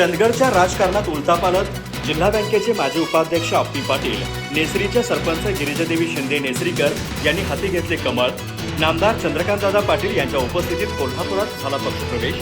चंदगडच्या राजकारणात उलथापालट जिल्हा बँकेचे माजी उपाध्यक्ष आप्पी पाटील नेसरीच्या सरपंच गिरिजादेवी शिंदे नेसरीकर यांनी हाती घेतले कमळ. नामदार चंद्रकांतदादा पाटील यांच्या उपस्थितीत कोल्हापुरात झाला पक्षप्रवेश.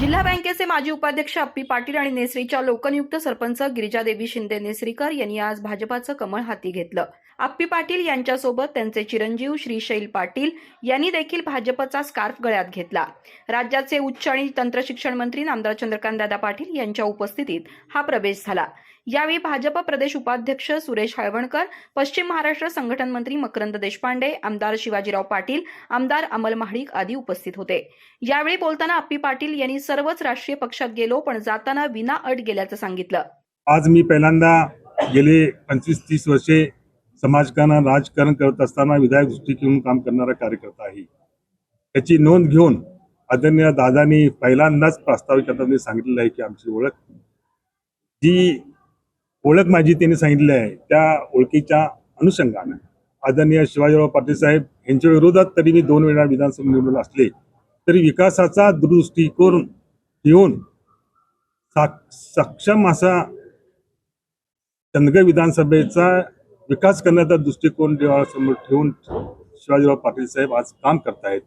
जिल्हा बँकेचे माजी उपाध्यक्ष अप्पी पाटील आणि नेसरीच्या लोकनियुक्त सरपंच गिरिजादेवी शिंदे नेसरीकर यांनी आज भाजपाचं कमळ हाती घेतलं. अप्पी पाटील यांच्यासोबत त्यांचे चिरंजीव श्रीशैल पाटील यांनी देखील भाजपचा स्कार्फ गळ्यात घेतला. राज्याचे उच्च आणि तंत्रशिक्षण मंत्री नामदार चंद्रकांतदादा पाटील यांच्या उपस्थितीत हा प्रवेश झाला. यावेळी भाजप प्रदेश उपाध्यक्ष सुरेश हळवणकर पश्चिम महाराष्ट्र संघटन मंत्री मकरंद देशपांडे आमदार शिवाजीराव पाटील आमदार अमल महाडिक आदी उपस्थित होते. यावेळी बोलताना अप्पी पाटील यांनी सर्वच राष्ट्रीय पक्षात गेलो पण जाताना विना अट गेल्याचं सांगितलं. आज मी पहिल्यांदा गेले पंचवीस तीस वर्षे समाजकारण राजकारण करत असताना विधायक दृष्टिकोन काम करणारा कार्यकर्ता आहे. त्याची नोंद घेऊन आदरणीय दादांनी पहिल्यांदाच प्रास्ताविक करताना सांगितलेलं आहे की आमची ओळख जी ओळख माझी त्यांनी सांगितली आहे त्या ओळखीच्या अनुषंगानं. आदरणीय शिवाजीराव पाटील साहेब यांच्या विरोधात तरी मी दोन वेळा विधानसभा निवडून असले तरी विकासाचा दृष्टिकोन घेऊन सक्षम असा चंदगड विधानसभेचा विकास करण्याचा दृष्टिकोन डोळ्यासमोर ठेवून शिवाजीराव पाटील साहेब आज काम करतायत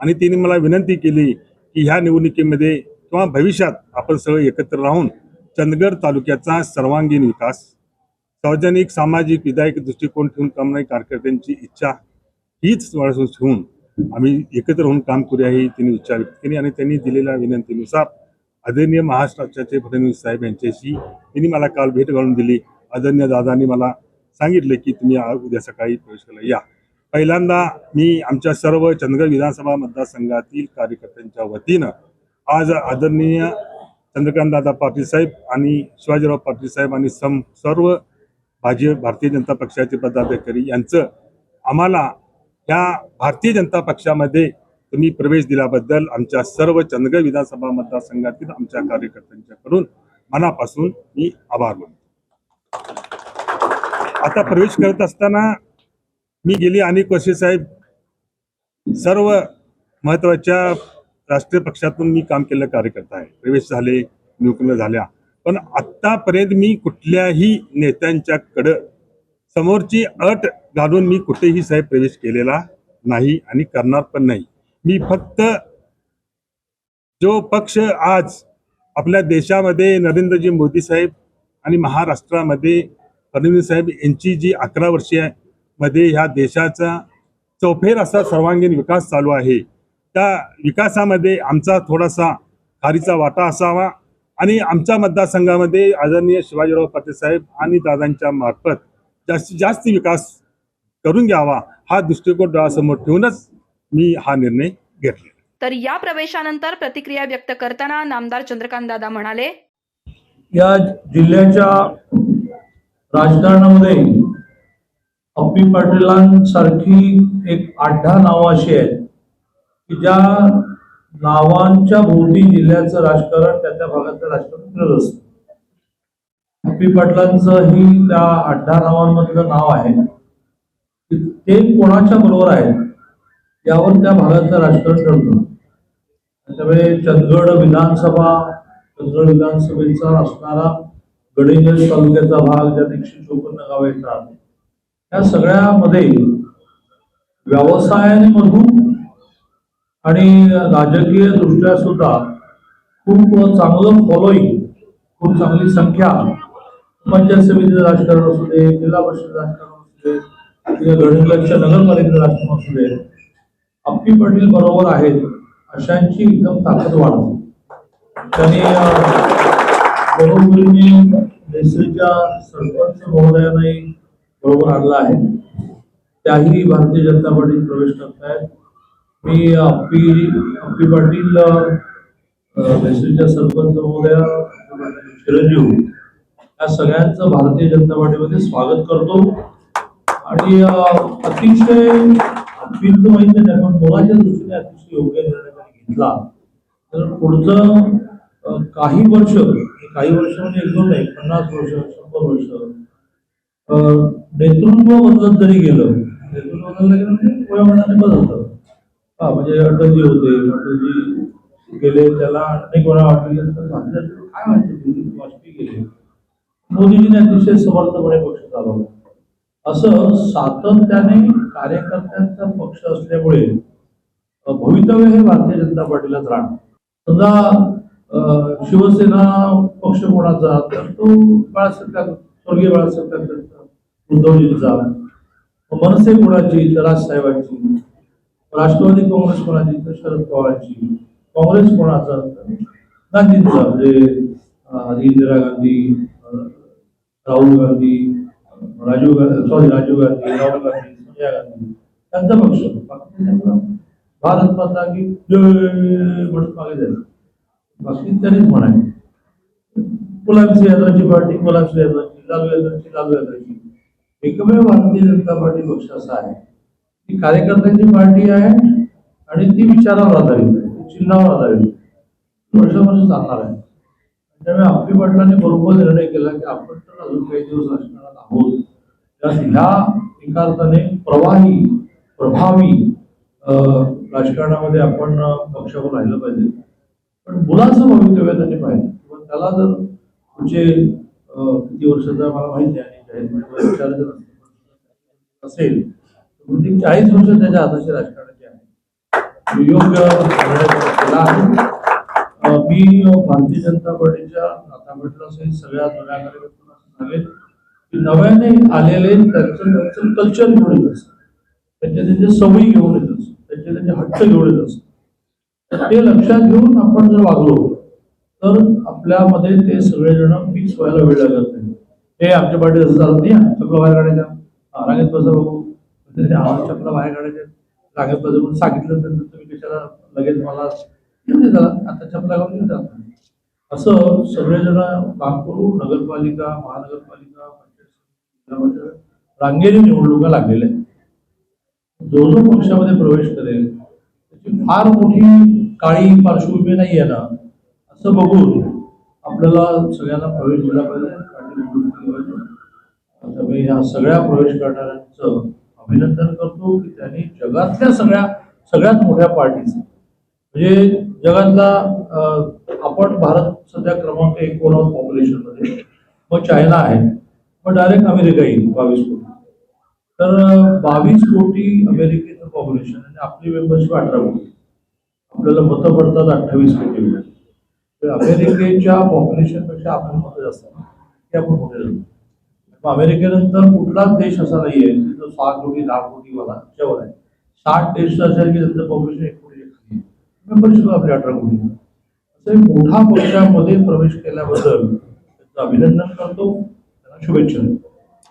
आणि तिने मला विनंती केली की ह्या निवडणुकीमध्ये किंवा भविष्यात आपण सगळे एकत्र राहून चंदगड तालुक्याचा सर्वांगीण विकास सार्वजनिक सामाजिक विधायक दृष्टिकोन ठेवून करणारी कार्यकर्त्यांची इच्छा हीच ठेवून आम्ही एकत्र होऊन काम करूया ही त्यांनी इच्छा व्यक्त केली आणि त्यांनी दिलेल्या विनंतीनुसार आदरणीय महाराष्ट्राचे फडणवीस साहेब यांच्याशी त्यांनी मला काल भेट घालून दिली. आदरणीय दादांनी मला सांगितले की तुम्ही उद्या सकाळी प्रवेश करायला या. पहिल्यांदा मी आमच्या सर्व चंद्रगड विधानसभा मतदारसंघातील कार्यकर्त्यांच्या वतीनं आज आदरणीय चंद्रकांतदादा पाटील साहेब आणि शिवाजीराव पाटील साहेब आणि सम सर्व भाजी भारतीय जनता पक्षाचे पदाधिकारी यांचं आम्हाला या भारतीय जनता पक्षामध्ये तुम्ही प्रवेश दिल्याबद्दल आमच्या सर्व चंद्रगड विधानसभा मतदारसंघातील आमच्या कार्यकर्त्यांच्याकडून मनापासून मी आभार मानतो. आता प्रवेश करत असताना मी गेली अनेक वर्षे साहेब सर्व महत्त्वाच्या राष्ट्रीय पक्षातून मी काम केलं कार्यकर्ता आहे. प्रवेश झाले नियुक्त्या झाल्या. पण आत्तापर्यंत मी कुठल्याही नेत्यांच्याकडं समोरची अट घालून मी कुठेही साहेब प्रवेश केलेला नाही आणि करणार पण नाही. मी फक्त जो पक्ष आज आपल्या देशामध्ये नरेंद्रजी मोदी साहेब आणि महाराष्ट्रामध्ये फडणवीस साहेब यांची जी अकरा वर्षे मध्ये ह्या देशाचा चौफेर असा सर्वांगीण विकास चालू आहे. त्या विकासामध्ये आमचा थोडासा खारीचा वाटा असावा आणि आमच्या मतदारसंघामध्ये आदरणीय शिवाजीराव पाटील साहेब आणि दादांच्या मार्फत जास्तीत जास्त विकास करून घ्यावा हा दृष्टिकोन डोळ्यासमोर ठेवूनच मी हा निर्णय घेतला तर या प्रवेशानंतर प्रतिक्रिया व्यक्त करताना नामदार चंद्रकांत दादा म्हणाले या जिल्ह्याच्या राजकारणामध्ये अप्पी पाटीलांसारखी एक आठ दहा नावं अशी आहेत की ज्या नावांच्या भोवती जिल्ह्याचं राजकारण त्या त्या भागातलं राजकारण फिरत असतं. अप्पी पाटलांचं ही त्या आठ दहा नावांमधलं नाव आहे. ते कोणाच्या बरोबर आहेत यावर त्या भागातलं राजकारण ठरतं त्यामुळे चंदगड विधानसभा चंदगड विधानसभेचा असणारा गडेजस तालुक्याचा भाग ज्यात एकशे चोपन्न गाव येतात. या सगळ्यामध्ये व्यवसायाने व्यवसायामधून आणि राजकीय दृष्ट्या सुद्धा खूप चांगलं फॉलोईंग खूप चांगली संख्या पंचायत समितीचं राजकारण असू दे जिल्हा परिषद राजकारण असू दे किंवा नगरपालिकेचं राजकारण असू दे अप्पी पाटील बरोबर आहेत अशांची एकदम ताकद वाढते. त्यांनी अं, देशाच्या सरपंच महोदयांनाही बरोबर आणला आहे. त्याही भारतीय जनता पार्टीत प्रवेश करतायत मी अप्पी अप्पी पाटील देशाच्या सरपंच महोदया चिरंजीव या सगळ्यांचं भारतीय जनता पार्टीमध्ये स्वागत करतो. आणि अतिशय अप्पीचं माहिती नाही पण मुलाच्या दृष्टीने अतिशय योग्य निर्णय घेतला. तर पुढचं काही वर्ष काही वर्ष म्हणजे एक दोन नाही पन्नास वर्ष शंभर वर्ष. नेतृत्व बदलत जरी गेलं नेतृत्व बदललं गेलं म्हणजे वयामानाने बदलतं. हा म्हणजे अटलजी होते अटलजी गेले त्याला अनेक वेळा वाटले काय माहिती वाजपेयी गेले. मोदीजीने अतिशय समर्थपणे पक्ष चालवला. असं सातत्याने कार्यकर्त्यांचा पक्ष असल्यामुळे भवितव्य हे भारतीय जनता पार्टीलाच राहणार. समजा शिवसेना पक्ष कोणाचा? तर तो बाळासाहेब ठाकरे स्वर्गीय बाळासाहेब ठाकरेंचा उद्धवजींचा मनसे कोणाची? तर राजसाहेबांची. राष्ट्रवादी काँग्रेस कोणाची? तर शरद पवारांची. काँग्रेस कोणाचा? तर गांधींचा. म्हणजे इंदिरा गांधी राहुल गांधी राजीव गांधी सॉरी राजीव गांधी राहुल गांधी सोनिया गांधी. त्यांचा पक्ष. भारत माता की जय म्हणून मागे जायचं त्यांनीच म्हणाले मुलांची यादवांची पार्टी मुलांची यादवांची लालू यादवांची लालू यादवांची एकमेव भारतीय जनता पार्टी पक्ष असा आहे. ती कार्यकर्त्यांची पार्टी आहे आणि ती विचारावर आधारित आहे चिन्हावर आधारित आहे. चालणार आहे. त्यामुळे आपली पाटलांनी बरोबर निर्णय केला की आपण तर अजून काही दिवस राजकारणात आहोत. त्यात ह्या एका अर्थाने प्रवाही प्रभावी राजकारणामध्ये आपण पक्षावर राहिलं पाहिजे. पण मुलाचं भवितव्य त्यांनी पाहिजे. किंवा त्याला जर पुढचे किती वर्षाचा मला माहिती आहे जाहीरपणे असेल म्हणजे चाळीस वर्ष त्याच्या हाताशी राजकारणाची आहे. योग्य आहे. मी भारतीय जनता पार्टीच्या आता म्हटलं असेल सगळ्या जुन्या कार्यकर्त्यांना सांगेल की नव्याने आलेले त्यांचं त्यांचं कल्चर घेऊन येत असतं. त्यांच्या त्यांच्या सवयी घेऊन येत असतं त्यांचे त्यांचे हट्ट घेऊन येत असतं ते लक्षात घेऊन आपण जर वागलो तर आपल्यामध्ये ते सगळेजण मिक्स व्हायला वेळ लागत नाही. हे आमच्या पार्टीत असं चालत नाही चपला बाहेर काढायच्या रांगेत बसा बघू चपला बाहेर काढायच्या रांगेत बसा म्हणून सांगितलं तर तुम्ही कशाला लगेच मला घेऊन दे आता चपला घालून येऊ असं सगळेजण काम करू नगरपालिका महानगरपालिका पंचायत रांगेरी निवडणुका लागलेल्या आहेत. जो जो पक्षामध्ये प्रवेश करेल फार मोठी काळी पार्श्वभूमी नाही आहे ना. असं बघून आपल्याला सगळ्यांना प्रवेश दिला पाहिजे. पार्टी ह्या सगळ्या प्रवेश करणाऱ्यांचं अभिनंदन करतो की त्यांनी जगातल्या सगळ्या सगळ्यात मोठ्या पार्टीचं म्हणजे जगातला आपण भारत सध्या क्रमांक एक वर आहोत population मध्ये? मग चायना आहे. मग डायरेक्ट अमेरिका येईल बावीस कोटी. तर बावीस कोटी अमेरिकेचं पॉप्युलेशन आणि आपली मेंबरशिप अठरा कोटी. आपल्याला मतं पडतात अठ्ठावीस कोटी तर अमेरिकेच्या पॉप्युलेशनपेक्षा आपल्याला मतं जास्त ते आपण मोठे जातो अमेरिकेनंतर कुठलाच देश असा नाहीये की जो सहा कोटी दहा कोटी वाला त्याच्यावर आहे. साठ देश असेल की त्यांचं पॉप्युलेशन एक कोटी खाली आहे. मेंबरशिप आपली अठरा कोटी. असं मोठ्या मोठा पक्षामध्ये प्रवेश केल्याबद्दल त्यांचं अभिनंदन करतो. त्यांना शुभेच्छा देतो.